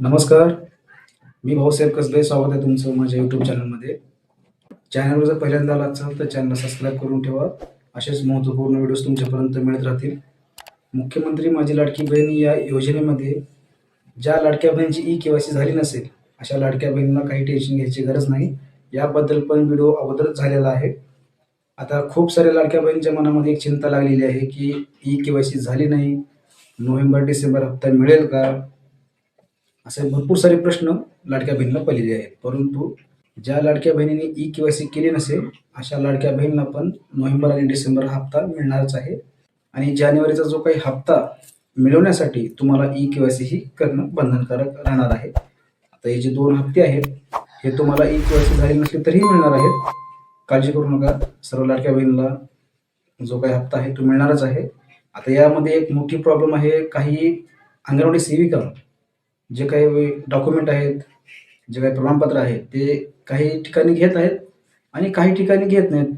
नमस्कार. मी भाऊसाहेब कसबे स्वागत आहे तुमचं माझ्या यूट्यूब चॅनलमध्ये चॅनलवर जर पहिल्यांदा आला असाल तर चॅनल सबस्क्राईब करून ठेवा. असेच महत्त्वपूर्ण व्हिडिओज तुमच्यापर्यंत मिळत राहतील. मुख्यमंत्री माझी लाडकी बहीण या योजनेमध्ये ज्या लाडक्या बहिणीची ई के वाय सी झाली नसेल अशा लाडक्या बहिणींना काही टेन्शन घ्यायची गरज नाही. याबद्दल पण व्हिडिओ अगोदरच झालेला आहे. आता खूप साऱ्या लाडक्या बहिणींच्या मनामध्ये एक चिंता लागलेली आहे की ई के वाय सी झाली नाही. नोव्हेंबर डिसेंबर हप्ता मिळेल का? असे भरपूर सारे प्रश्न लाडक्या बहिणीला पडलेले आहेत. परंतु ज्या लाडक्या बहिणीने ई के वाय सी केली नसेल अशा लाडक्या बहिणीला पण नोव्हेंबर आणि डिसेंबर हा हप्ता मिळणारच आहे. आणि जानेवारीचा जो काही हप्ता मिळवण्यासाठी तुम्हाला ई के वाय सी ही करणं बंधनकारक राहणार आहे. आता हे जे दोन हप्ते आहेत हे तुम्हाला ई के वाय सी झाले नसले तरीही मिळणार आहेत. काळजी करू नका सर्व लाडक्या बहिणीला जो काही हप्ता आहे तो मिळणारच आहे. आता यामध्ये एक मोठी प्रॉब्लेम आहे काही अंगणवाडी सेविका जे काही डॉक्युमेंट आहेत जे काही प्रमाणपत्र आहेत ते काही ठिकाणी घेत आहेत आणि काही ठिकाणी घेत नाहीत.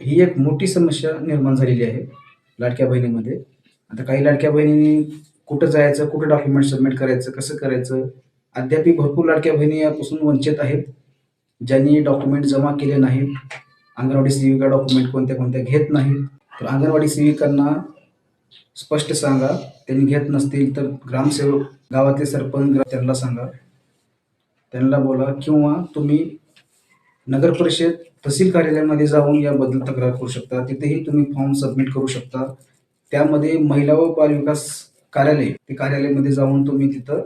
ही एक मोठी समस्या निर्माण झालेली आहे लाडक्या बहिणीमध्ये. आता काही लाडक्या बहिणींनी कुठं जायचं कुठं डॉक्युमेंट सबमिट करायचं कसं करायचं? अद्यापही भरपूर लाडक्या बहिणी यापासून वंचित आहेत ज्यांनी डॉक्युमेंट जमा केले नाहीत. अंगणवाडी सेविका डॉक्युमेंट कोणत्या कोणत्या घेत नाहीत. तर अंगणवाडी सेविकांना स्पष्ट सांगा त्यांनी घेत नसतील तर ग्रामसेवक गावातले सरपंच त्यांना सांगा. त्यांना बोला किंवा तुम्ही नगर परिषद तहसील कार्यालयामध्ये जाऊन याबद्दल तक्रार करू शकता. तिथेही तुम्ही फॉर्म सबमिट करू शकता. त्यामध्ये महिला व बालविकास कार्यालय ते कार्यालयामध्ये जाऊन तुम्ही तिथं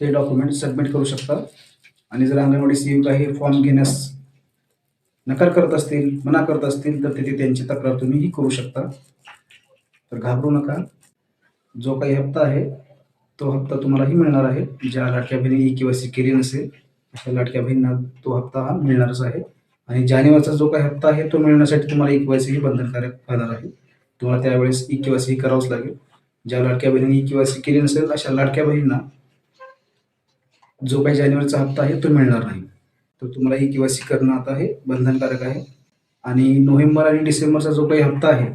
ते डॉक्युमेंट सबमिट करू शकता. आणि जर अंगणवाडी सेविका हे फॉर्म घेण्यास नकार करत असतील मना करत असतील तर तिथे त्यांची तक्रार तुम्हीही करू शकता. तर घाबरू नका. जो काही हप्ता आहे तो हप्ता तुम्हालाही मिळणार आहे. ज्या लाडक्या बहिणी ई सी केली नसेल अशा लाडक्या बहिणींना तो हप्ता हा मिळणारच आहे. आणि जानेवारीचा जो काही हप्ता आहे तो मिळण्यासाठी तुम्हाला ई केवायसी ही बंधनकारक राहणार आहे. तुम्हाला त्यावेळेस ई केवायसी ही करावंच लागेल. ज्या लाडक्या बहिणींनी ई केवायसी केली नसेल अशा लाडक्या बहिणींना जो काही जानेवारीचा हप्ता आहे तो मिळणार नाही. तर तुम्हाला ई केवायसी करणं आता हे बंधनकारक आहे. आणि नोव्हेंबर आणि डिसेंबरचा जो काही हप्ता आहे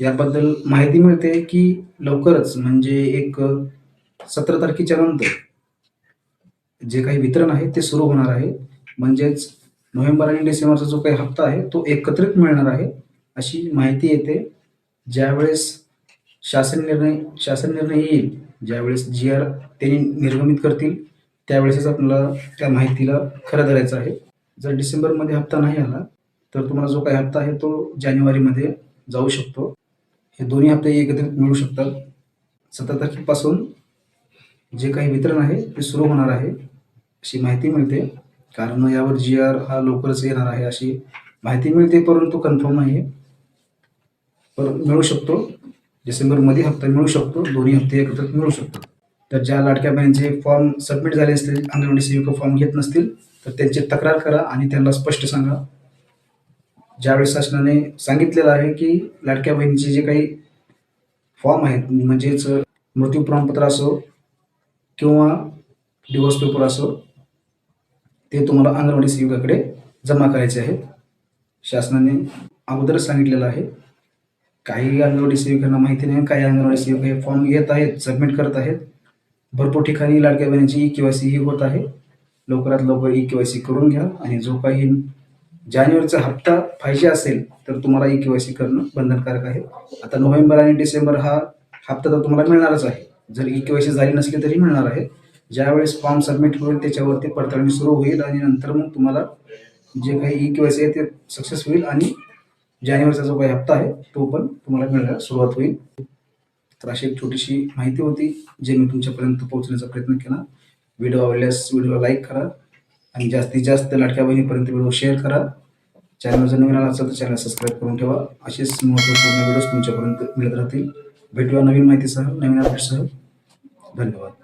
याबद्दल माहिती मिळते की लवकरच म्हणजे एक सतरा तारखेच्या नंतर जे काही वितरण आहे ते सुरू होणार आहे. म्हणजेच नोव्हेंबर आणि डिसेंबरचा जो काही हप्ता आहे तो एकत्रित मिळणार आहे अशी माहिती येते. ज्यावेळेस शासन निर्णय शासन निर्णय येईल ज्यावेळेस जी आर त्यांनी निर्गमित करतील त्यावेळेसच आपल्याला त्या माहितीला खरं धरायचं आहे. जर डिसेंबरमध्ये हप्ता नाही आला तर तुम्हाला जो काही हप्ता आहे तो जानेवारीमध्ये जाऊ शकतो. हे दोन्ही हप्ते एकत्रित मिळू शकतात. सतरा तारखेपासून जे काही वितरण आहे ते सुरू होणार आहे अशी माहिती मिळते. कारण यावर जी आर हा लवकरच येणार आहे अशी माहिती मिळते परंतु कन्फर्म नाही आहे पर मिळू शकतो. डिसेंबरमध्ये हप्ता मिळू शकतो दोन्ही हप्ते एकत्र मिळू शकतो. तर ज्या लाडक्या बहिणीचे फॉर्म सबमिट झाले असतील अंगणवाडी सेविका फॉर्म घेत नसतील तर त्यांची तक्रार करा आणि त्यांना स्पष्ट सांगा. ज्यावेळेस शासनाने सांगितलेलं आहे की लाडक्या बहिणीचे जे काही फॉर्म आहेत म्हणजेच मृत्यू प्रमाणपत्र असो किंवा डिवोर्स पेपर असो ते तुम्हाला अंगणवाडी सेविकाकडे जमा करायचे आहेत. शासनाने अगोदरच सांगितलेलं आहे. काही अंगणवाडी सेविकांना माहिती नाही काही अंगणवाडी सेविका हे फॉर्म घेत आहेत सबमिट करत आहेत. भरपूर ठिकाणी लाडक्या बहिणीची ई केवायसी ही होत आहे. लवकरात लवकर ई केवायसी करून घ्या आणि जो काही जानेवारीचा हप्ता पाहिजे असेल तर तुम्हाला ई केवायसी करणं बंधनकारक आहे. आता नोव्हेंबर आणि डिसेंबर हा हप्ता तर तुम्हाला मिळणारच आहे. जर ई केवायसी झाली नसली तरी मिळणार आहे. ज्यावेळेस फॉर्म सबमिट होईल त्याच्यावरती पडताळणी सुरू होईल आणि नंतर मग तुम्हाला जे काही ई केवायसी आहे ते सक्सेस होईल आणि जानेवारीचा जो काही हप्ता आहे तो पण तुम्हाला मिळायला सुरुवात होईल. तर अशी एक छोटीशी माहिती होती जे मी तुमच्यापर्यंत पोहोचण्याचा प्रयत्न केला. व्हिडिओ आवडल्यास व्हिडिओला लाईक करा आणि जास्तीत जास्त लाडक्या बहिणीपर्यंत व्हिडिओ शेअर करा. चॅनल जर नवीन आला असेल तर चॅनल सबस्क्राईब करून ठेवा. असेच महत्त्वपूर्ण व्हिडिओज तुमच्यापर्यंत मिळत राहतील. भेटूया नवीन माहितीसह नवीन अपडेटसह. धन्यवाद.